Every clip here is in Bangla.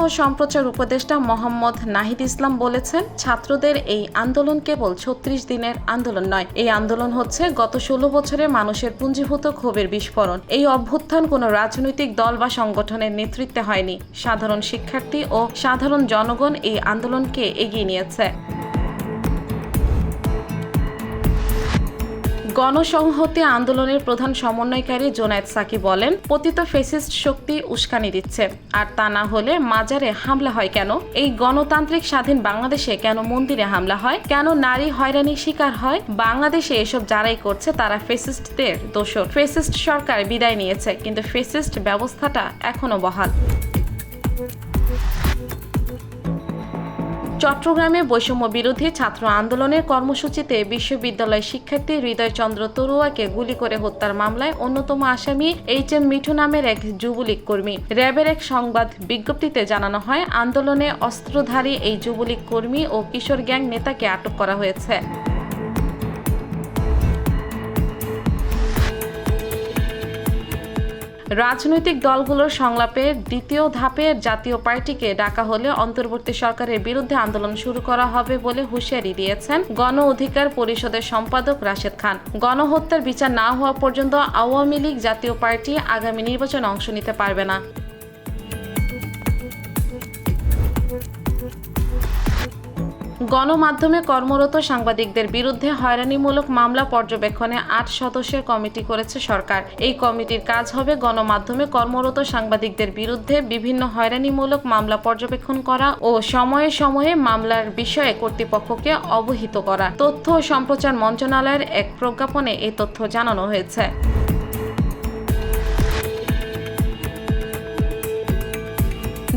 ও সম্প্রচার উপদেষ্টা মোহাম্মদ নাহিদ ইসলাম বলেছেন, ছাত্রদের এই আন্দোলন কেবল ছত্রিশ দিনের আন্দোলন নয়। এই আন্দোলন হচ্ছে গত ষোলো বছরে মানুষের পুঞ্জীভূত ক্ষোভের বিস্ফোরণ। এই অভ্যুত্থান কোনো রাজনৈতিক দল বা সংগঠনের নেতৃত্বে হয়নি। সাধারণ শিক্ষার্থী ও সাধারণ জনগণ এই আন্দোলনকে এগিয়ে নিয়েছে। গণসংহতি আন্দোলনের প্রধান সমন্বয়কারী জোনায়েদ সাকি বলেন, পতিত ফেসিস্ট শক্তি উস্কানি দিচ্ছে। আর তা না হলে মাজারে হামলা হয় কেন? এই গণতান্ত্রিক স্বাধীন বাংলাদেশে কেন মন্দিরে হামলা হয়? কেন নারী হয়রানির শিকার হয়? বাংলাদেশে এসব যারাই করছে, তারা ফেসিস্টদের দোষর। ফেসিস্ট সরকার বিদায় নিয়েছে, কিন্তু ফেসিস্ট ব্যবস্থাটা এখনও বহাল। চট্টগ্রামে বৈষম্য বিরোধী ছাত্র আন্দোলনের কর্মসূচিতে বিশ্ববিদ্যালয় শিক্ষার্থী হৃদয়চন্দ্র তরুয়াকে গুলি করে হত্যার মামলায় অন্যতম আসামি এইচ এম মিঠু নামের এক যুবলীগ কর্মী। র্যাবের এক সংবাদ বিজ্ঞপ্তিতে জানানো হয়, আন্দোলনে অস্ত্রধারী এই যুবলীগ কর্মী ও কিশোর গ্যাং নেতাকে আটক করা হয়েছে। রাজনৈতিক দলগুলোর সংলাপের দ্বিতীয় ধাপে জাতীয় পার্টিকে ডাকা হলে অন্তর্বর্তী সরকারের বিরুদ্ধে আন্দোলন শুরু করা হবে বলে হুঁশিয়ারি দিয়েছেন গণ অধিকার পরিষদের সম্পাদক রাশেদ খান। গণহত্যার বিচার না হওয়া পর্যন্ত আওয়ামী লীগ জাতীয় পার্টি আগামী নির্বাচনে অংশ নিতে পারবে না। গণমাধ্যমে কর্মরত সাংবাদিকদের বিরুদ্ধে হয়রানিমূলক মামলা পর্যবেক্ষণে আট সদস্যের কমিটি করেছে সরকার। এই কমিটির কাজ হবে গণমাধ্যমে কর্মরত সাংবাদিকদের বিরুদ্ধে বিভিন্ন হয়রানিমূলক মামলা পর্যবেক্ষণ করা ও সময়ে সময়ে মামলার বিষয়ে কর্তৃপক্ষকে অবহিত করা। তথ্য ও সম্প্রচার মন্ত্রণালয়ের এক প্রজ্ঞাপনে এই তথ্য জানানো হয়েছে।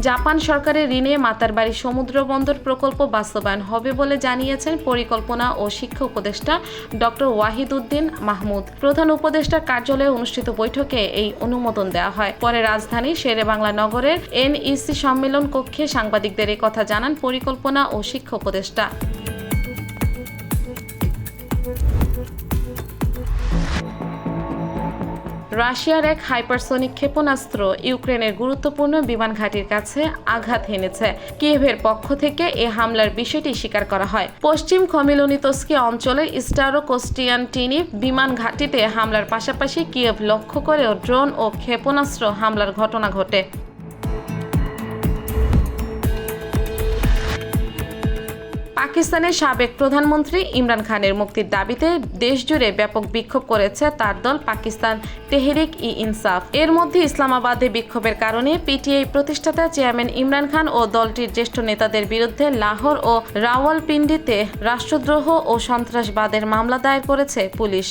জাপান সরকারের ঋণে মাতারবাড়ি সমুদ্র বন্দর প্রকল্প বাস্তবায়ন হবে বলে জানিয়েছেন পরিকল্পনা ও শিক্ষা উপদেষ্টা ডক্টর ওয়াহিদ উদ্দিন মাহমুদ। প্রধান উপদেষ্টার কার্যালয়ে অনুষ্ঠিত বৈঠকে এই অনুমোদন দেওয়া হয়। পরে রাজধানী শেরে বাংলা নগরের এনইসি সম্মেলন কক্ষে সাংবাদিকদের এই কথা জানান পরিকল্পনা ও শিক্ষা উপদেষ্টা। রাশিয়ার এক হাইপারসনিক ক্ষেপণাস্ত্র ইউক্রেনের গুরুত্বপূর্ণ বিমান ঘাঁটির কাছে আঘাত হেনেছে। কিয়েভের পক্ষ থেকে এ হামলার বিষয়টি স্বীকার করা হয়। পশ্চিম খমিলোনিতস্কি অঞ্চলের স্টারো কোস্টিয়ানটিনি বিমান ঘাঁটিতে হামলার পাশাপাশি কিয়েভ লক্ষ্য করেও ড্রোন ও ক্ষেপণাস্ত্র হামলার ঘটনা ঘটে। পাকিস্তানের সাবেক প্রধানমন্ত্রী ইমরান খানের মুক্তির দাবিতে দেশজুড়ে ব্যাপক বিক্ষোভ করেছে তার দল পাকিস্তান তেহরিক ই ইনসাফ। এর মধ্যে ইসলামাবাদে বিক্ষোভের কারণে পিটিআই প্রতিষ্ঠাতা চেয়ারম্যান ইমরান খান ও দলটির জ্যেষ্ঠ নেতাদের বিরুদ্ধে লাহোর ও রাওয়ালপিন্ডিতে রাষ্ট্রদ্রোহ ও সন্ত্রাসবাদের মামলা দায়ের করেছে পুলিশ।